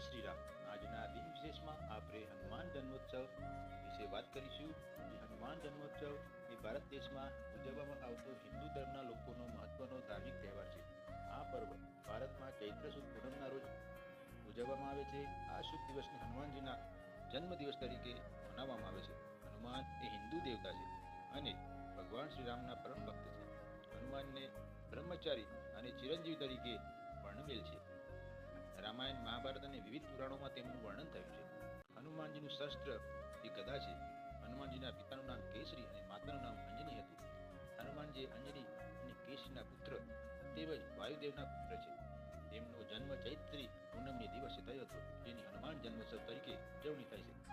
શ્રી રામ આજના દિન વિશેષમાં આપણે હનુમાન જન્મોત્સવ વિશે વાત કરીશું. કે હનુમાન જન્મોત્સવ એ ભારત દેશમાં ઉજવવામાં આવતો હિન્દુ ધર્મના લોકોનો મહત્વનો ધાર્મિક તહેવાર છે. આ પર્વ ભારતમાં ચૈત્ર સુદ પૂનમના રોજ ઉજવવામાં આવે છે. આ શુભ દિવસને હનુમાનજીના જન્મદિવસ તરીકે મનાવવામાં આવે છે. હનુમાન એ હિન્દુ દેવતા છે અને ભગવાન શ્રી રામના પરમ ભક્ત છે. હનુમાનને બ્રહ્મચારી અને ચિરંજીવી તરીકે વર્ણવેલ છે. રામાયણ, મહાભારત અને વિવિધ પુરાણોમાં તેમનું વર્ણન થયું છે. હનુમાનજીનું શસ્ત્ર એ ગદા છે. હનુમાનજીના પિતાનું નામ કેસરી અને માતાનું નામ અંજની હતું. હનુમાનજી અંજની અને કેસરીના પુત્ર તેમજ વાયુદેવના પુત્ર છે. તેમનો જન્મ ચૈત્રી પૂનમને દિવસે થયો હતો, જેની હનુમાન જન્મોત્સવ તરીકે ઉજવણી થાય છે.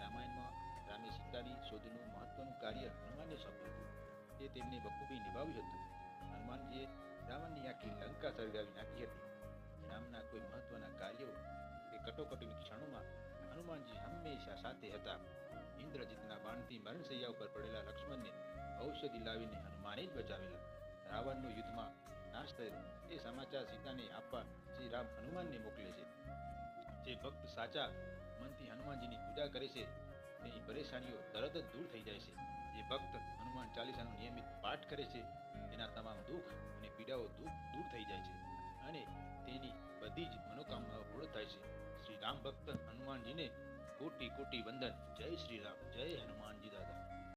રામાયણમાં રામે સીતાની શોધનું મહત્વનું કાર્ય હનુમાનને સોંપ્યું હતું. તે તેમને બખૂબી નિભાવ્યું હતું. હનુમાનજીએ રાવણની આખી લંકા સળગાવી નાખી હતી. કોઈ મહત્વના કાર્યો કે કટોકટીની ક્ષણોમાં હનુમાનજી હંમેશા સાથે હતા. ઇન્દ્રજીતના બાણથી મરણશૈયા ઉપર પડેલા લક્ષ્મણને ઔષધિ લાવીને હનુમાને જ બચાવેલા. રાવણનો યુદ્ધમાં નાશ થયેલો એ સમાચાર સીતાને આપવા શ્રી રામ હનુમાનને મોકલે છે. જે ભક્ત સાચા મનથી હનુમાનજીની પૂજા કરે છે, તેની પરેશાનીઓ તરત જ દૂર થઈ જાય છે. જે ભક્ત હનુમાન ચાલીસાનો નિયમિત પાઠ કરે છે, તેના તમામ દુઃખ અને પીડાઓ દૂર થઈ જાય છે. અને થાય છે. શ્રી રામ ભક્ત હનુમાનજીને કોટી કોટી વંદન. જય શ્રી રામ, જય હનુમાનજી દાદા.